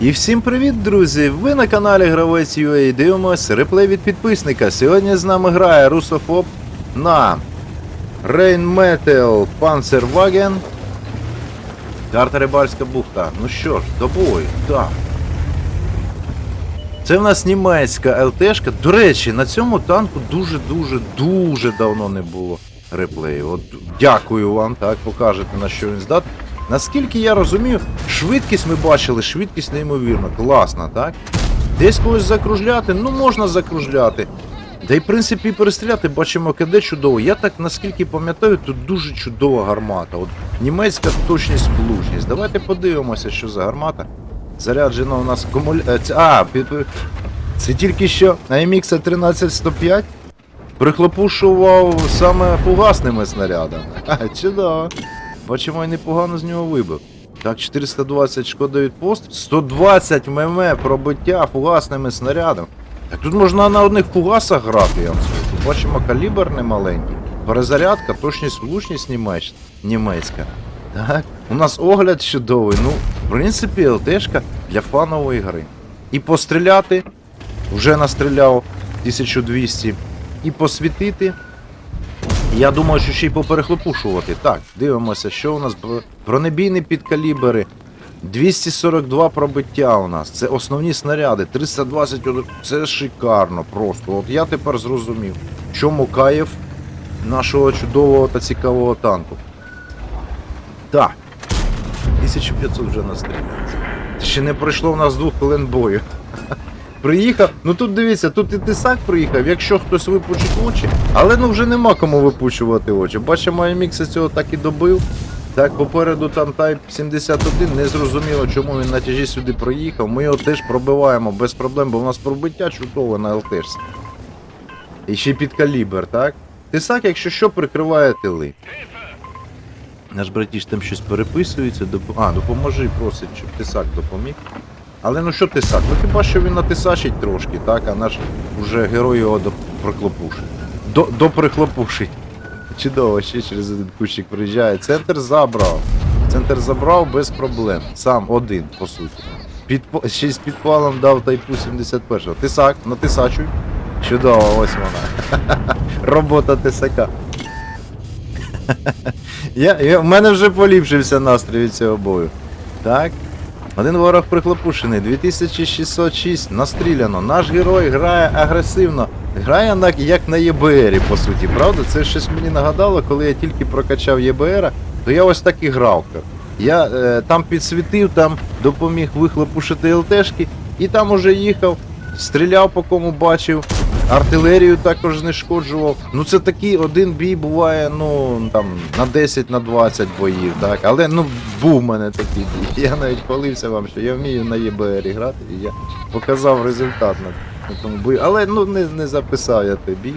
І всім привіт, друзі! Ви на каналі Гравець UA дивимось реплей від підписника. Сьогодні з нами грає Русофоб на Rheinmetall Panzerwagen. Карта Рибальська бухта. Ну що ж, до бою, так. Це в нас німецька ЛТшка. До речі, на цьому танку дуже-дуже дуже давно не було реплею. От дякую вам, так, покажете на що він здатний. Наскільки я розумію, швидкість ми бачили, швидкість неймовірна, класна, так? Десь когось закружляти, ну можна закружляти. Та й в принципі перестріляти бачимо КД чудово. Я так наскільки пам'ятаю, тут дуже чудова гармата. От німецька точність влучність. Давайте подивимося, що за гармата. Заряджена у нас комуль... е, А, це тільки що AMX 13105 прихлопушував саме фугасними снарядами. А, чудово. Бачимо, і непогано з нього вибив. Так, 420 шкода від пост, 120 мм пробиття фугасними снарядами. Так тут можна на одних фугасах грати, я вам скажу. Бачимо, калібр немаленький. Перезарядка, точність, влучність німецька. Так, у нас огляд чудовий. Ну, в принципі, ЛТшка для фанової гри. І постріляти, вже настріляв 1200, і посвітити. Я думаю, що ще й поперехлопушувати. Так, дивимося, що у нас бронебійні підкалібери. 242 пробиття у нас. Це основні снаряди. 321. Це шикарно просто. От я тепер зрозумів, в чому кайф нашого чудового та цікавого танку. Так. 1500 вже настрілялися. Ще не пройшло в нас двох хвилин бою. Приїхав, ну тут дивіться, тут і тисак приїхав, якщо хтось випучить очі, але ну вже нема кому випучувати очі. Бачимо, MX цього так і добив. Так, попереду там Type 71, не зрозуміло, чому він на тяжі сюди проїхав. Ми його теж пробиваємо без проблем, бо в нас пробиття чудове на ЛТшці. І ще під калібр, так? Тисак, якщо що, прикриває тили. Наш братіш там щось переписується, доп... а, допоможи, просить, щоб тисак допоміг. Але ну що тисак? Ну хіба що він натисачить трошки, так, а наш уже герой його до приклопушить. До, доприклопушить. Чудово, ще через один кущик приїжджає. Центр забрав. Центр забрав без проблем. Сам один, по суті. Під, ще з підпалом дав тайпу 71-го. Тисак, натисачуй. Чудово, ось вона. Робота тисака. Я, я, в мене вже поліпшився настрій від цього бою. Так. Один ворог прихлопушений, 2606 настріляно. Наш герой грає агресивно. Грає на, як на ЄБРі, по суті, правда? Це щось мені нагадало, коли я тільки прокачав ЄБР, то я ось так і грав. Я е, там підсвітив, там допоміг вихлопушити ЛТшки, і там уже їхав, стріляв по кому бачив, артилерію також знешкоджував. Ну це такий один бій буває, ну там на 10 на 20 боїв, так. Але ну був в мене такий бій. Я навіть хвалився вам, що я вмію на ЄБР грати, і я показав результат на тому бою. Але ну не, не записав я той бій.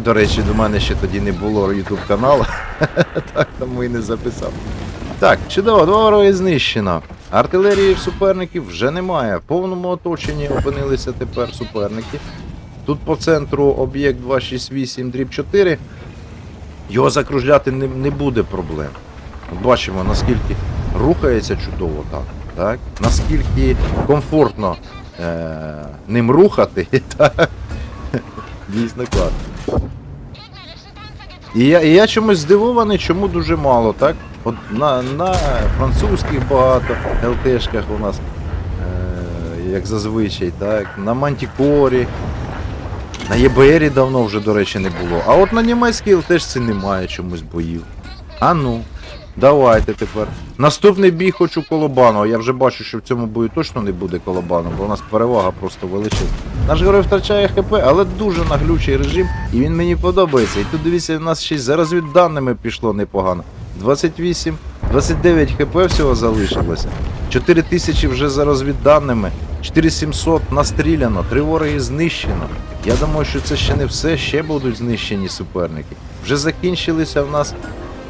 До речі, до мене ще тоді не було YouTube каналу, так тому і не записав. Так, чудово, два вороги знищено. Артилерії суперників вже немає. В повному оточенні опинилися тепер суперники. Тут по центру об'єкт 268 дріб 4. Його закружляти не, не буде проблем. Бачимо, наскільки рухається чудово так. так? Наскільки комфортно е- ним рухати. Так? Дійсно класно. І я, і я чомусь здивований, чому дуже мало, так? От на, на французьких багато ЛТшках у нас, е, як зазвичай, так, на Мантікорі, на ЄБРі давно вже, до речі, не було. А от на німецькій ЛТшці немає чомусь боїв. А ну, давайте тепер. Наступний бій хочу колобану. Я вже бачу, що в цьому бою точно не буде колобану, бо у нас перевага просто величезна. Наш герой втрачає ХП, але дуже наглючий режим, і він мені подобається. І тут дивіться, у нас ще й за розвідданими пішло непогано. 28, 29 хп всього залишилося. 4000 вже за розвідданими, 4700 настріляно, три вороги знищено. Я думаю, що це ще не все, ще будуть знищені суперники. Вже закінчилися в нас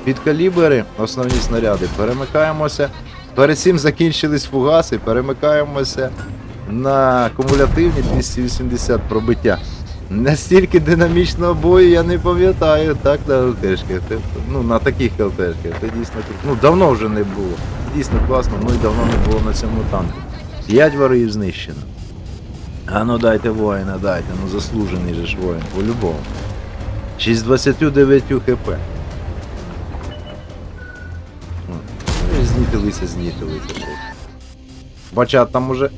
підкалібери, основні снаряди. Перемикаємося. Перед цим закінчились фугаси, перемикаємося на кумулятивні 280 пробиття. Настільки динамічного бою я не пам'ятаю, так, на ЛТшках. Ну, на таких ЛТшках. Це дійсно. Ну, давно вже не було. Дійсно класно, ну і давно не було на цьому танку. П'ять ворогів знищено. А ну дайте воїна, дайте, ну заслужений же ж воїн, по-любому. 6 з 29 хп. Ну, Знітилися, знітилися. просто. Бача, там уже.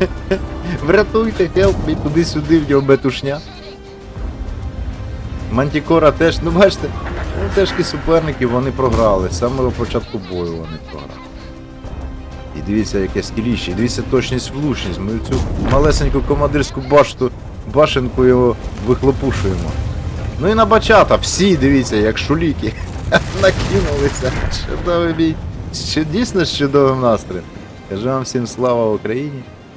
Врятуйте, хелп, мій туди-сюди, в нього метушня. Мантікора теж, ну бачите, ну тежкі суперники, вони програли. З самого початку бою вони програли. І дивіться, яке скіліще, і дивіться точність влучність. Ми цю малесеньку командирську башту, башенку його вихлопушуємо. Ну і на бачата, всі дивіться, як шуліки. Накинулися. Чудовий бій. Ще дійсно з чудовим настроєм. Кажу вам всім слава Україні